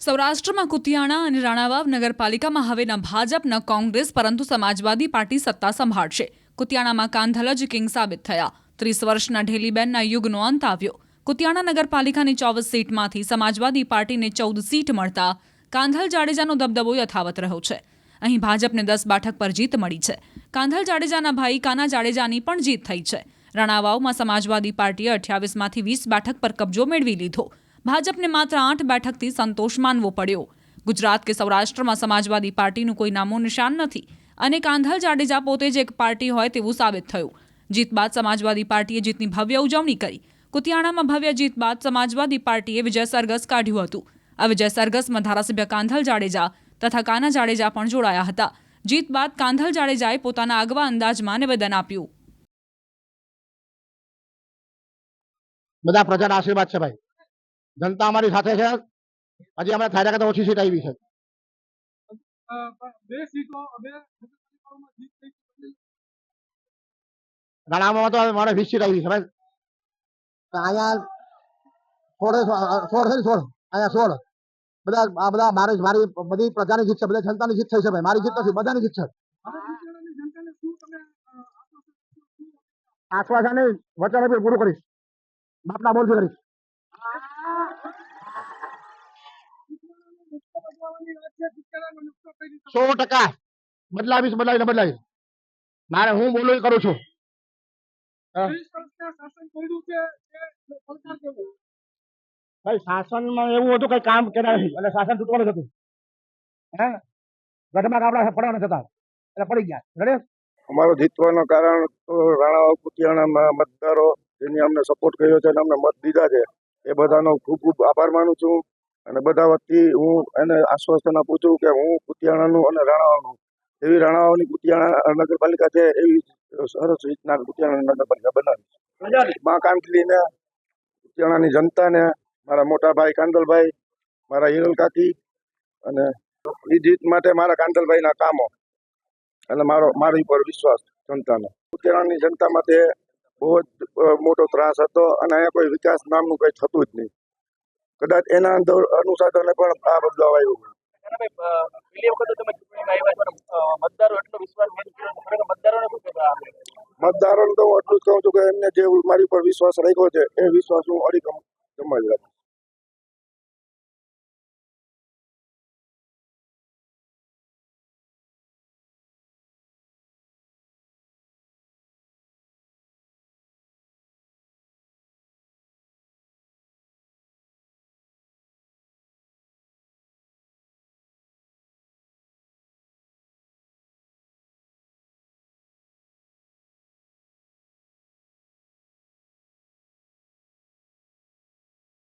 સૌરાષ્ટ્રમાં કુતિયાણા અને રાણાવાવ નગરપાલિકામાં હવે ન ભાજપ, ન કોંગ્રેસ, પરંતુ સમાજવાદી પાર્ટી સત્તા સંભાળશે. કુતિયાણામાં કાંધલ જ કિંગ સાબિત થયા. ત્રીસ વર્ષના ઢેલીબેનના યુગનો અંત આવ્યો. કુતિયાણા નગરપાલિકાની ચોવીસ સીટમાંથી સમાજવાદી પાર્ટીને ચૌદ સીટ મળતા કાંધલ જાડેજાનો દબદબો યથાવત રહ્યો છે. અહીં ભાજપને દસ બેઠક પર જીત મળી છે. કાંધલ જાડેજાના ભાઈ કાના જાડેજાની પણ જીત થઈ છે. રાણાવાવમાં સમાજવાદી પાર્ટીએ અઠ્યાવીસમાંથી વીસ બેઠક પર કબજો મેળવી લીધો. ભાજપને માત્ર આઠ બેઠકથી સંતોષ માનવો પડ્યો. ગુજરાત કે સૌરાષ્ટ્રમાં સમાજવાદી પાર્ટીનું કોઈ નામો નિશાન નથી. અને કાંધલ જાડેજા પોતે જ એક પાર્ટી હોય તેવું સાબિત થયું. જીત બાદ સમાજવાદી પાર્ટીએ જીતની ભવ્ય ઉજવણી કરી. કુતિયાણામાં ભવ્ય જીત બાદ સમાજવાદી પાર્ટીએ વિજય સરઘસ કાઢ્યું હતું. આ વિજય સરઘસમાં ધારાસભ્ય કાંધલ જાડેજા તથા કાના જાડેજા પણ જોડાયા હતા. જીત બાદ કાંધલ જાડેજાએ પોતાના આગવા અંદાજમાં નિવેદન આપ્યું. બધા પ્રજાના આશીર્વાદ છે ભાઈ. જનતા અમારી સાથે છે. હજી અમે થાય કરતા ઓછી સીટ આવી છે. રાણામાં તો મારે વીસ સીટ આવી છે ભાઈ અહીંયા સોળ સોળ છે સોળ? અહીંયા સોળ. બધા આ બધા મારી મારી બધી પ્રજાની જીત છે બધા જનતાની જીત થઈ છે ભાઈ. મારી જીત નથી બધાની જીત છે. આશ્વાસન વચન પૂરું કરીશ. બાપના બોલથી કરીશ કુતિયાણાનો નુકસો બદલાવવાની વાત છે કુતિયાણાનો નુકસો કઈ રીતે સો ટકા. બદલાવીશ બદલાવીને બદલાવીશ. મારે હું બોલું એ કરું છું. હા. શાસન કર્યું છે એ પડકાર કેવો? ભાઈ શાસનમાં એવું હતું કઈ કામ કર્યા નથી એટલે શાસન તૂટવાનું હતું. હે? ગઢમાં કાપડા પડવાના હતા એટલે પડી ગયા. રેડી અમારો જીતવાનું કારણ તો રાણા કુતિયાણામાં મતદારો જેની અમને સપોર્ટ કર્યો છે અને અમને મત દીધા છે એ બધાનો ખૂબ ખૂબ આભાર માનું છું. અને બધા વતી હું એને આશ્વાસન આપું છું કે હું કુતિયાણાનું અને રાણાવાનું એવી રાણાવાની કુતિયાણા નગરપાલિકા છે એવી સરસ રીતના કુતિયાણા નગરપાલિકા બનાવી મા કાંતલીને કુતિયાણાની જનતાને મારા મોટા ભાઈ કાંદલભાઈ મારા હિરલ કાકી અને એ જીત માટે મારા કાંદલભાઈના કામો. અને મારો મારી પર વિશ્વાસ જનતાનો. ઉત્તરાયણની જનતા માટે બહુ જ મોટો ત્રાસ હતો અને અહીંયા કોઈ વિકાસ નામનું કંઈ થતું જ નહીં. કદાચ એના અંદર અનુસાધને પણ આ બદલાવ આવ્યો મતદારોને તો હું એટલું જ કહું છું કે એમને જે મારી પર વિશ્વાસ રાખ્યો છે એ વિશ્વાસ હું અડીકમ જમાવી રાખું.